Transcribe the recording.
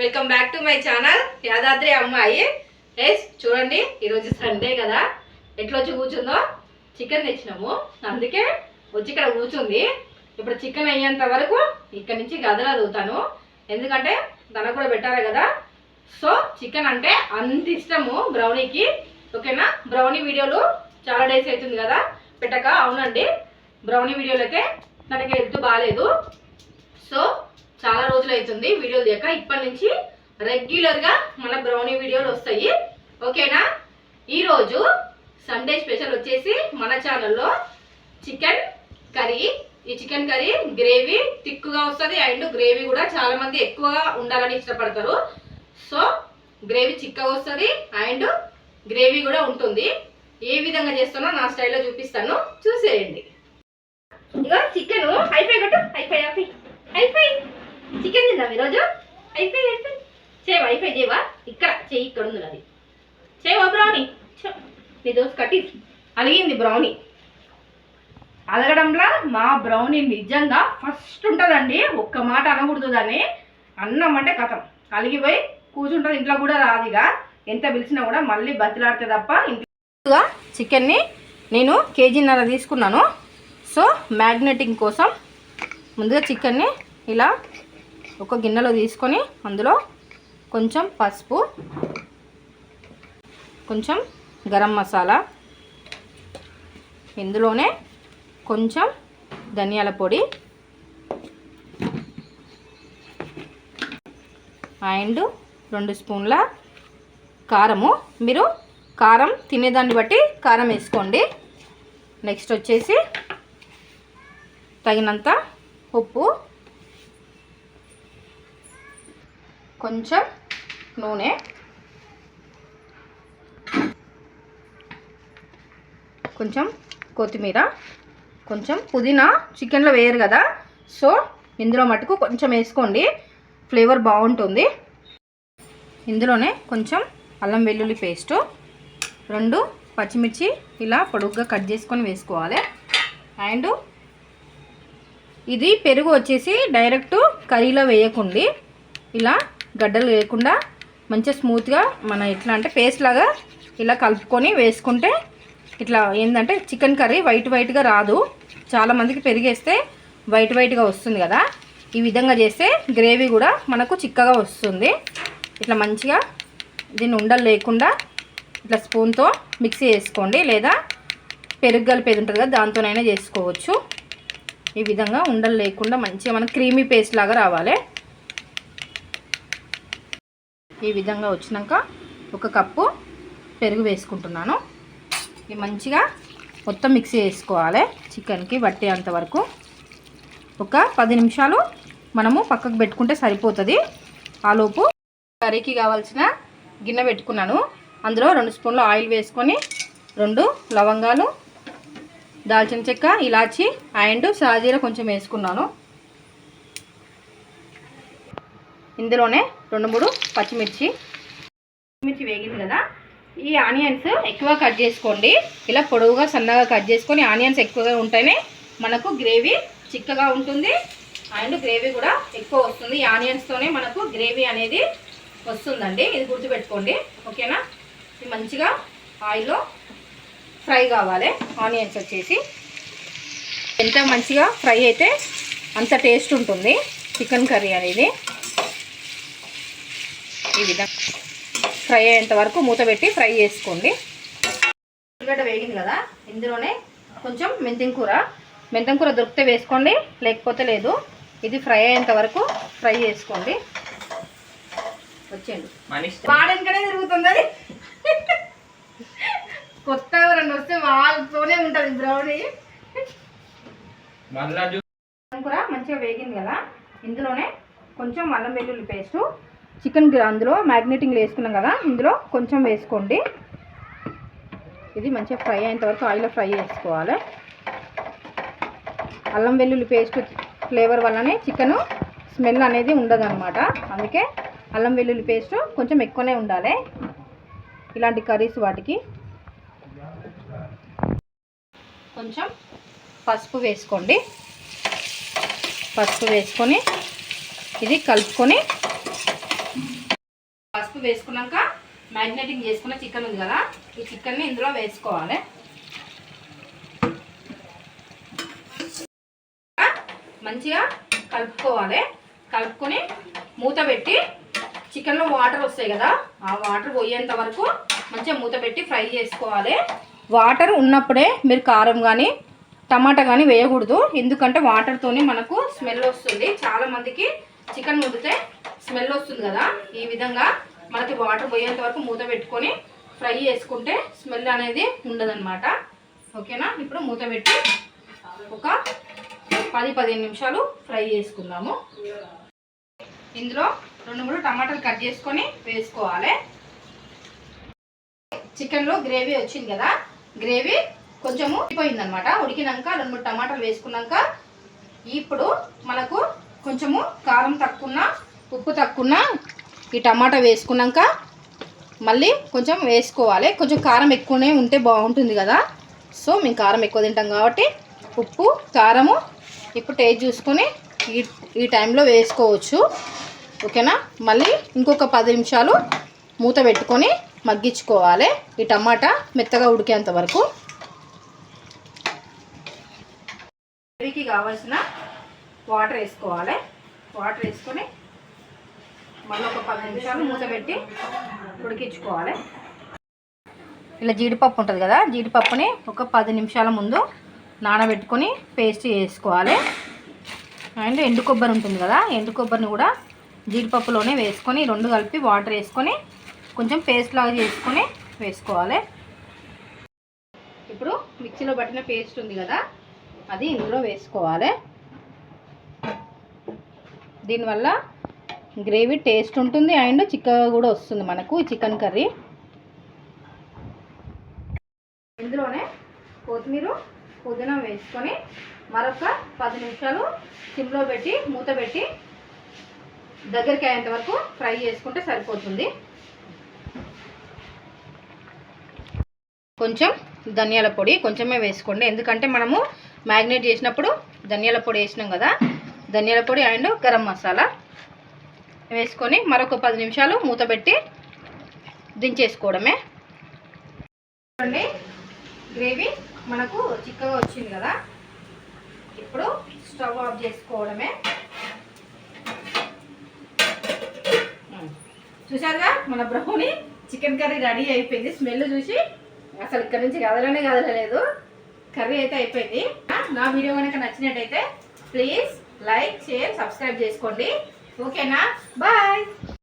Welcome back to my channel Yadadri అమ్మాయి yes చూడండి ఈరోజు సండే కదా. ఎట్లా వచ్చి కూర్చుందో? చికెన్ తెచ్చినాము. అందుకే వచ్చి ఇక్కడ కూర్చుంది. ఇప్పుడు చికెన్ అయ్యేంత వరకు ఇక్కడ నుంచి గదలదుతాను ఎందుకంటే తనకు కూడా పెట్టాలి కదా. సో చికెన్ అంటే అంత ఇష్టము బ్రౌనీకి ఓకేనా? బ్రౌనీ వీడియోలు చాలా డేస్ అవుతుంది కదా. పెట్టక అవునండి. బ్రౌనీ వీడియోలు అయితే తనకి హెల్త్ బాగాలేదు సో చాలా రోజులు అవుతుంది వీడియోలు చేయక ఇప్పటి నుంచి రెగ్యులర్గా మన బ్రౌనీ వీడియోలు వస్తాయి. ఓకేనా? ఈరోజు సండే స్పెషల్ వచ్చేసి మన ఛానల్లో చికెన్ కర్రీ ఈ చికెన్ కర్రీ గ్రేవీ థిక్గా వస్తుంది. అండ్ గ్రేవీ కూడా చాలా మంది ఎక్కువగా ఉండాలని ఇష్టపడతారు. సో గ్రేవీ చిక్కగా వస్తుంది. అండ్ గ్రేవీ కూడా ఉంటుంది. ఏ విధంగా చేస్తానో నా స్టైల్లో చూపిస్తాను. చూసేయండి. ఇగో చికెన్ హైఫై కట్టు. అయిపోయి హైఫై హైఫై చికెన్ తిందాం ఈరోజు. అయిపోయి అయిపోయి. చేయి వైఫై చేయవా ఇక్కడ చెయ్యి ఇక్కడ ఉంది అది చేయవా బ్రౌనీ నీ దోశ కట్టి. అలిగింది బ్రౌనీ అలగడంలో మా బ్రౌనీ నిజంగా ఫస్ట్ ఉంటుందండి. ఒక్క మాట అనకూడదు దాన్ని. అన్నం అంటే కథం. అలిగిపోయి కూర్చుంటుంది. ఇంట్లో కూడా రాదుగా ఎంత పిలిచినా కూడా మళ్ళీ బతిలాడితే తప్ప ఇంట్లో చికెన్ని నేను కేజీన్నర తీసుకున్నాను. సో మ్యాగ్నెటింగ్ కోసం ముందుగా చికెన్ని ఇలా ఒక గిన్నెలో తీసుకొని అందులో కొంచెం పసుపు కొంచెం గరం మసాలా ఇందులోనే కొంచెం ధనియాల పొడి అండ్ రెండు స్పూన్ల కారము. మీరు కారం తినేదాన్ని బట్టి కారం వేసుకోండి. నెక్స్ట్ వచ్చేసి తగినంత ఉప్పు కొంచెం నూనె. కొంచెం కొత్తిమీర. కొంచెం పుదీనా. చికెన్లో వేయరు కదా. సో ఇందులో మటుకు కొంచెం వేసుకోండి. ఫ్లేవర్ బాగుంటుంది. ఇందులోనే కొంచెం అల్లం వెల్లుల్లి పేస్టు. రెండు పచ్చిమిర్చి ఇలా పొడుగ్గా కట్ చేసుకొని వేసుకోవాలి. అండ్ ఇది పెరుగు వచ్చేసి డైరెక్ట్ కర్రీలో వేయకండి ఇలా గడ్డలు వేయకుండా మంచిగా స్మూత్గా మన ఎట్లా అంటే పేస్ట్ లాగా ఇలా కలుపుకొని వేసుకుంటే ఇట్లా ఏంటంటే చికెన్ కర్రీ వైట్ వైట్గా రాదు. చాలామందికి పెరిగేస్తే వైట్ వైట్గా వస్తుంది కదా. ఈ విధంగా చేస్తే గ్రేవీ కూడా మనకు చిక్కగా వస్తుంది. ఇట్లా మంచిగా దీన్ని ఉండలు లేకుండా ఇట్లా స్పూన్తో మిక్సీ చేసుకోండి. లేదా పెరుగు కలిపేది ఉంటుంది కదా దాంతోనైనా చేసుకోవచ్చు. ఈ విధంగా ఉండలు లేకుండా మంచిగా మనకు క్రీమీ పేస్ట్ లాగా రావాలి. ఈ విధంగా వచ్చినాక ఒక కప్పు పెరుగు వేసుకుంటున్నాను. ఇది మంచిగా మొత్తం మిక్సీ వేసుకోవాలి చికెన్కి పట్టేంత వరకు. ఒక పది నిమిషాలు మనము పక్కకు పెట్టుకుంటే సరిపోతుంది. ఆలోపు కర్రీకి కావాల్సిన గిన్నె పెట్టుకున్నాను. అందులో రెండు స్పూన్లు ఆయిల్ వేసుకొని రెండు లవంగాలు దాల్చిన చెక్క ఇలాచి అండ్ సాజీర కొంచెం వేసుకున్నాను. ఇందులోనే రెండు మూడు పచ్చిమిర్చి పచ్చిమిర్చి వేగింది కదా. ఈ ఆనియన్స్ ఎక్కువ కట్ చేసుకోండి. ఇలా పొడవుగా సన్నగా కట్ చేసుకొని ఆనియన్స్ ఎక్కువగా ఉంటేనే మనకు గ్రేవీ చిక్కగా ఉంటుంది. అండ్ గ్రేవీ కూడా ఎక్కువ వస్తుంది. ఈ ఆనియన్స్తోనే మనకు గ్రేవీ అనేది వస్తుందండి. ఇది గుర్తుపెట్టుకోండి. ఓకేనా? ఇది మంచిగా ఆయిల్లో ఫ్రై కావాలి. ఆనియన్స్ వచ్చేసి ఎంత మంచిగా ఫ్రై అయితే అంత టేస్ట్ ఉంటుంది. చికెన్ కర్రీ అనేది. ఈ విధంగా ఫ్రై అయ్యేంత వరకు మూత పెట్టి ఫ్రై చేసుకోండి. ఉల్లిగడ్డ వేగింది కదా ఇందులోనే కొంచెం మెంతిం కూర. మెంతం కూర దొరికితే వేసుకోండి లేకపోతే లేదు. ఇది ఫ్రై అయ్యేంత వరకు ఫ్రై చేసుకోండి. వచ్చేయండి. వాడనికనే తిరుగుతుంది అది? కొత్త ఎవరన్నా వస్తే వాళ్ళతోనే ఉంటుంది బ్రౌనీ కూర మంచిగా వేగింది కదా ఇందులోనే కొంచెం అల్లం వెల్లుల్లి పేస్టు చికెన్ అందులో మ్యాగ్నేటింగ్లో వేసుకున్నాం కదా ఇందులో కొంచెం వేసుకోండి. ఇది మంచిగా ఫ్రై అయ్యేంత వరకు ఆయిల్లో ఫ్రై చేసుకోవాలి. అల్లం వెల్లుల్లి పేస్ట్ ఫ్లేవర్ వల్లనే చికెను స్మెల్ అనేది ఉండదన్నమాట. అందుకే అల్లం వెల్లుల్లి పేస్ట్ కొంచెం ఎక్కువనే ఉండాలి. ఇలాంటి కర్రీస్ వాటికి. కొంచెం పసుపు వేసుకోండి. పసుపు వేసుకొని ఇది కలుపుకొని పసుపు వేసుకున్నాక మ్యాగ్నేటింగ్ చేసుకున్న చికెన్ ఉంది కదా ఈ చికెన్ని ఇందులో వేసుకోవాలి. మంచిగా కలుపుకోవాలి. కలుపుకొని మూత పెట్టి చికెన్లో వాటర్ వస్తాయి కదా ఆ వాటర్ పోయేంత వరకు మంచిగా మూత పెట్టి ఫ్రై చేసుకోవాలి. వాటర్ ఉన్నప్పుడే మీరు కారం కానీ టమాటా కానీ వేయకూడదు. ఎందుకంటే వాటర్తోనే మనకు స్మెల్ వస్తుంది. చాలా మందికి చికెన్ వండితే స్మెల్ వస్తుంది కదా. ఈ విధంగా మనకి వాటర్ పోయేంత వరకు మూత పెట్టుకొని ఫ్రై చేసుకుంటే స్మెల్ అనేది ఉండదన్నమాట. ఓకేనా? ఇప్పుడు మూత పెట్టి ఒక పది పదిహేను నిమిషాలు ఫ్రై చేసుకుందాము. ఇందులో రెండు మూడు టమాటాలు కట్ చేసుకొని వేసుకోవాలి. చికెన్లో గ్రేవీ వచ్చింది కదా? గ్రేవీ కొంచెము ఉడికిపోయిందనమాట ఉడికినాక రెండు మూడు టమాటాలు వేసుకున్నాక ఇప్పుడు మనకు కొంచెము కారం తక్కువ ఉప్పు తక్కువ ఈ టమాటా వేసుకున్నాక మళ్ళీ కొంచెం వేసుకోవాలి. కొంచెం కారం ఎక్కువనే ఉంటే బాగుంటుంది కదా. సో మేము కారం ఎక్కువ తింటాం కాబట్టి ఉప్పు కారము ఇప్పుడు టేస్ట్ చూసుకొని ఈ ఈ టైంలో వేసుకోవచ్చు. ఓకేనా? మళ్ళీ ఇంకొక పది నిమిషాలు మూత పెట్టుకొని మగ్గించుకోవాలి. ఈ టమాటా మెత్తగా ఉడికేంత వరకు. గ్రేవీకి కావాల్సిన వాటర్ వేసుకోవాలి. వాటర్ వేసుకొని మళ్ళీ ఒక పది నిమిషాలు మూతపెట్టి ఉడికించుకోవాలి. ఇలా జీడిపప్పు ఉంటుంది కదా జీడిపప్పుని ఒక పది నిమిషాల ముందు నానబెట్టుకొని పేస్ట్ చేసుకోవాలి. అండ్ ఎండు కొబ్బరి ఉంటుంది కదా ఎండు కొబ్బరిని కూడా జీడిపప్పులోనే వేసుకొని రెండు కలిపి వాటర్ వేసుకొని కొంచెం పేస్ట్ లాగా చేసుకొని వేసుకోవాలి. ఇప్పుడు మిక్సీలో పట్టిన పేస్ట్ ఉంది కదా అది ఇందులో వేసుకోవాలి. దీనివల్ల గ్రేవీ టేస్ట్ ఉంటుంది అండ్ చిక్కగా కూడా వస్తుంది మనకు చికెన్ కర్రీ. ఇందులోనే కొత్తిమీర పుదీనా వేసుకొని మరొక పది నిమిషాలు సిమ్లో పెట్టి మూత పెట్టి దగ్గరికి అయ్యేంత వరకు ఫ్రై చేసుకుంటే సరిపోతుంది. కొంచెం ధనియాల పొడి కొంచెమే వేసుకోండి. ఎందుకంటే మనము మ్యాగ్నేట్ చేసినప్పుడు ధనియాల పొడి వేసినాం కదా ధనియాల పొడి అండ్ గరం మసాలా. వేసుకొని మరొక పది నిమిషాలు మూత పెట్టి దించేసుకోవడమే. చూడండి గ్రేవీ మనకు చిక్కగా వచ్చింది కదా? ఇప్పుడు స్టవ్ ఆఫ్ చేసుకోవడమే. చూసారుగా మన బ్రౌని చికెన్ కర్రీ రెడీ అయిపోయింది. స్మెల్ చూసి అసలు ఇక్కడ నుంచి కదలనే కదలలేదు. కర్రీ అయితే అయిపోయింది. నా వీడియో కనుక నచ్చినట్టయితే ప్లీజ్ లైక్ షేర్ సబ్స్క్రైబ్ చేసుకోండి. ఓకేనా? బాయ్.